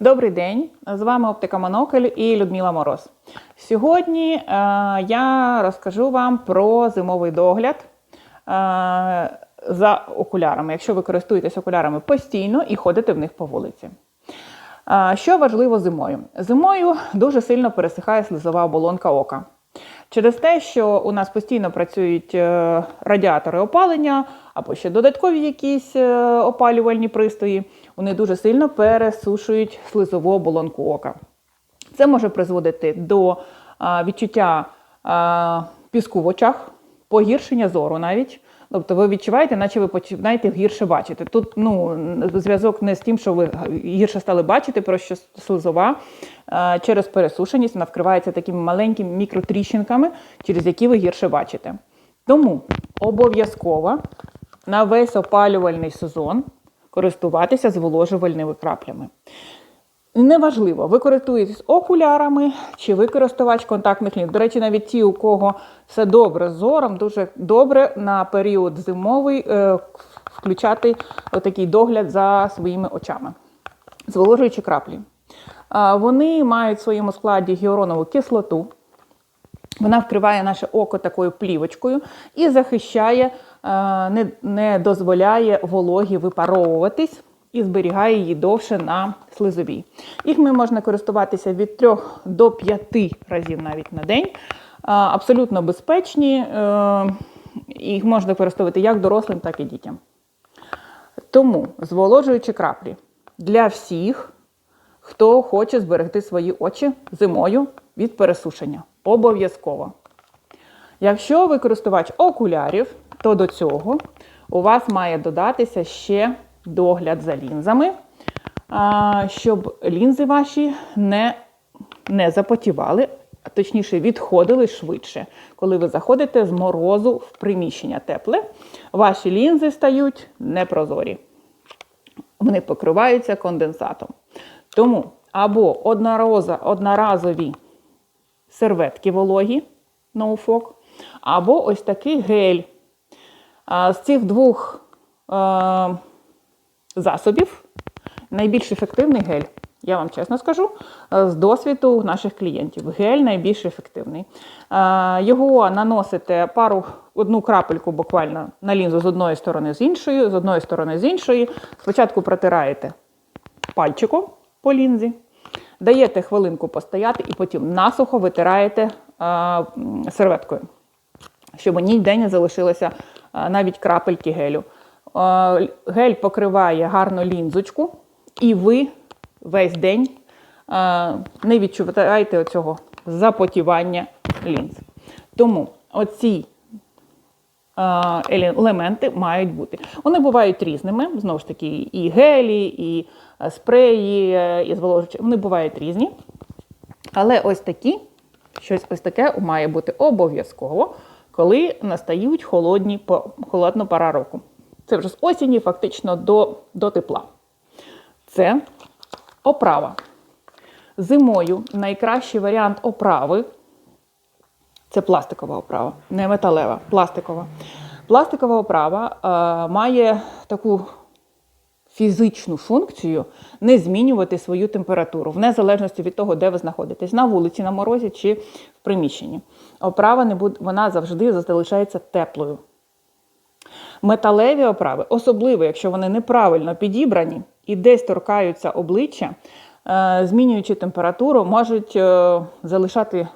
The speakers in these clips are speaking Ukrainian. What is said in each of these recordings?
Добрий день! З вами Оптика Монокль і Людмила Мороз. Сьогодні е, я розкажу вам про зимовий догляд е, за окулярами, якщо ви користуєтесь окулярами постійно і ходите в них по вулиці. Е, що важливо зимою? Зимою дуже сильно пересихає слизова оболонка ока. Через те, що у нас постійно працюють е, радіатори опалення або ще додаткові якісь е, опалювальні пристрої, вони дуже сильно пересушують слизову оболонку ока. Це може призводити до відчуття піску в очах, погіршення зору навіть. Тобто ви відчуваєте, наче ви починаєте гірше бачити. Тут ну, зв'язок не з тим, що ви гірше стали бачити, про що слизова через пересушеність вона вкривається такими маленькими мікротріщинками, через які ви гірше бачите. Тому обов'язково на весь опалювальний сезон користуватися зволожувальними краплями. Неважливо, ви користуєтесь окулярами чи ви користувач контактних лінз. До речі, навіть ті, у кого все добре з зором, дуже добре на період зимовий е, включати отакий догляд за своїми очами. Зволожуючі краплі. Е, вони мають в своєму складі гіаронову кислоту. Вона вкриває наше око такою плівочкою і захищає, не, не дозволяє вологі випаровуватись і зберігає її довше на слизовій. Їх ми можна користуватися від 3 до 5 разів навіть на день. Абсолютно безпечні. е, Їх можна використовувати як дорослим, так і дітям. Тому зволожуючі краплі для всіх, хто хоче зберегти свої очі зимою від пересушення. Обов'язково. Якщо ви користувач окулярів, то до цього у вас має додатися ще догляд за лінзами, щоб лінзи ваші не, не запотівали, а точніше відходили швидше. Коли ви заходите з морозу в приміщення тепле, ваші лінзи стають непрозорі. Вони покриваються конденсатом. Тому або одноразові серветки вологі, ноуфок, або ось такий гель. З цих двох засобів найбільш ефективний гель. Я вам чесно скажу, з досвіду наших клієнтів. Гель найбільш ефективний. Його наносите пару, одну крапельку буквально на лінзу з одної сторони з іншої, з одної сторони з іншої. Спочатку протираєте пальчиком по лінзі, даєте хвилинку постояти і потім насухо витираєте серветкою, щоб ніде не залишилося навіть крапельки гелю. Гель покриває гарно лінзочку, і ви весь день не відчуваєте оцього запотівання лінз. Тому оці елементи мають бути. Вони бувають різними, знову ж таки, і гелі, і спреї, е, і зволожуючі. Вони бувають різні. Але ось такі, щось ось таке має бути обов'язково, коли настають холодні, холодну пора року. Це вже з осені, фактично до, до тепла. Це оправа. Зимою найкращий варіант оправи це пластикова оправа, не металева, пластикова. Пластикова оправа е, має таку фізичну функцію не змінювати свою температуру, в незалежності від того, де ви знаходитесь, на вулиці, на морозі чи в приміщенні. Оправа не буде, вона завжди залишається теплою. Металеві оправи, особливо, якщо вони неправильно підібрані і десь торкаються обличчя, е, змінюючи температуру, можуть е, залишати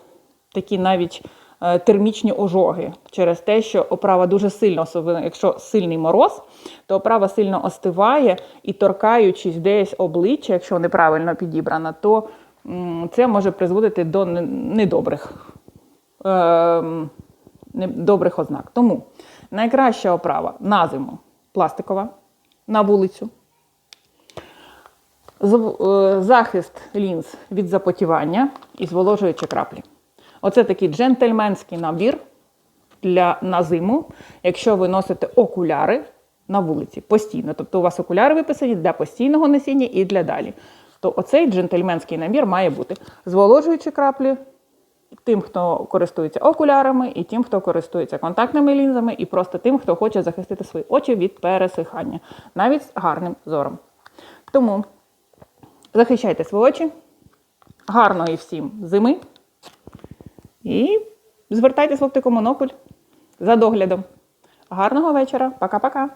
такі навіть термічні ожоги через те, що оправа дуже сильно, особливо якщо сильний мороз, то оправа сильно остиває і торкаючись десь обличчя, якщо неправильно підібрана, то це може призводити до недобрих ем, недобрих ознак. Тому найкраща оправа на зиму пластикова, на вулицю. Е, Захист лінз від запотівання і зволожуючі краплі. Оце такий джентльменський набір для на зиму, якщо ви носите окуляри на вулиці постійно. Тобто у вас окуляри виписані для постійного носіння і для далі. То оцей джентльменський набір має бути зволожуючі краплі, тим, хто користується окулярами, і тим, хто користується контактними лінзами, і просто тим, хто хоче захистити свої очі від пересихання, навіть з гарним зором. Тому Захищайте свої очі. Гарної всім зими. І звертайтесь в оптику Монополь за доглядом. Гарного вечора. Пока-пока.